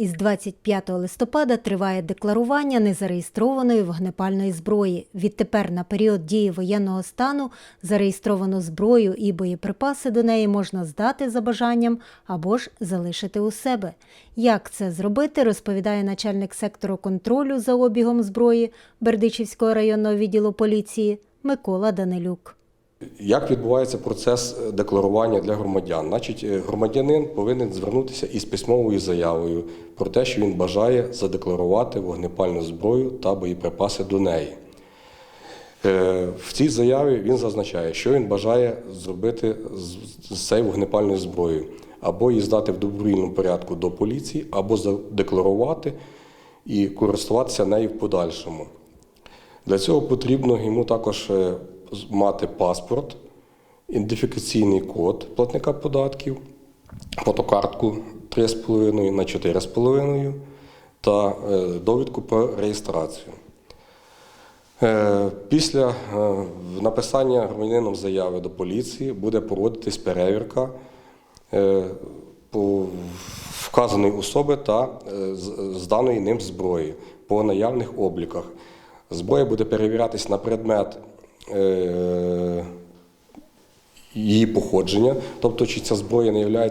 Із 25 листопада триває декларування незареєстрованої вогнепальної зброї. Відтепер на період дії воєнного стану зареєстровану зброю і боєприпаси до неї можна здати за бажанням або ж залишити у себе. Як це зробити, розповідає начальник сектору контролю за обігом зброї Бердичівського районного відділу поліції Микола Данилюк. Як відбувається процес е, декларування для громадян? Значить, е, громадянин повинен звернутися із письмовою заявою про те, що він бажає задекларувати вогнепальну зброю та боєприпаси до неї. Е, В цій заяві він зазначає, що він бажає зробити з- цією вогнепальною зброєю, або її здати в добровільному порядку до поліції, або задекларувати і користуватися нею в подальшому. Для цього потрібно йому також мати паспорт, ідентифікаційний код платника податків, фотокартку 3,5 на 4,5 та е, довідку про реєстрацію. Е, Після е, написання громадянином заяви до поліції буде проводитись перевірка вказаної особи та е, з- з даної ним зброї по наявних обліках. Зброя буде перевірятись на предмет її походження, тобто чи ця зброя не є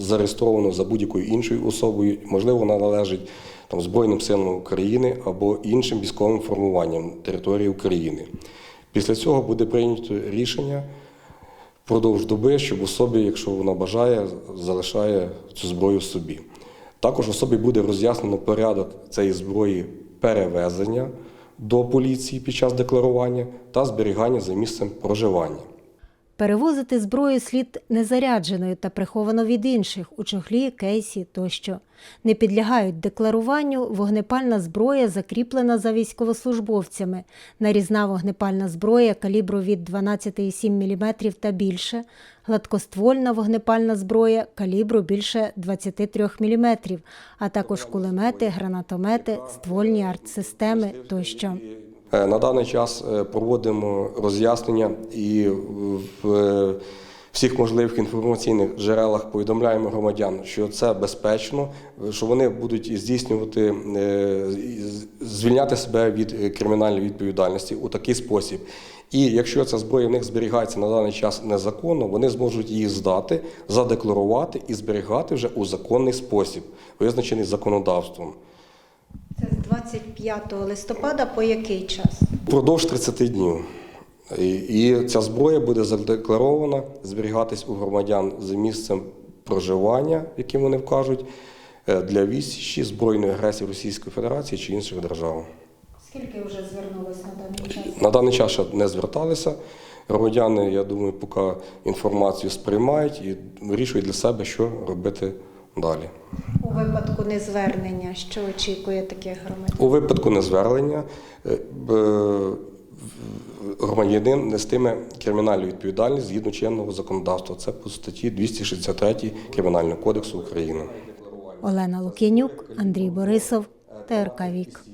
зареєстрованою за будь-якою іншою особою, можливо, вона належить там, Збройним силам України або іншим військовим формуванням території України. Після цього буде прийнято рішення впродовж доби, щоб особі, якщо вона бажає, залишає цю зброю собі. Також особі буде роз'яснено порядок цієї зброї перевезення до поліції під час декларування та зберігання за місцем проживання. Перевозити зброю слід незарядженою та приховано від інших у чохлі, кейсі тощо. Не підлягають декларуванню вогнепальна зброя, закріплена за військовослужбовцями, нарізна вогнепальна зброя калібру від 12,7 мм та більше, гладкоствольна вогнепальна зброя калібру більше 23 мм, а також кулемети, гранатомети, ствольні артсистеми тощо. Е, На даний час е, проводимо роз'яснення і в е, всіх можливих інформаційних джерелах повідомляємо громадян, що це безпечно, що вони будуть здійснювати, звільняти себе від кримінальної відповідальності у такий спосіб. І якщо ця зброя в них зберігається на даний час незаконно, вони зможуть її здати, задекларувати і зберігати вже у законний спосіб, визначений законодавством. Це з 25 листопада по який час? Впродовж 30 днів. І, і ця зброя буде задекларована, зберігатись у громадян за місцем проживання, яким вони вкажуть, е, для відсічі збройної агресії Російської Федерації чи інших держав. Скільки вже звернулось на даний час? На даний час ще не зверталися. Громадяни, я думаю, поки інформацію сприймають і вирішують для себе, що робити далі. У випадку незвернення, що очікує таких громадян? У випадку незвернення е, е, громадянин нестиме кримінальну відповідальність згідно чинного законодавства. Це по статті 263 Кримінального кодексу України. Олена Лук'янюк, Андрій Борисов, ТРК Вік.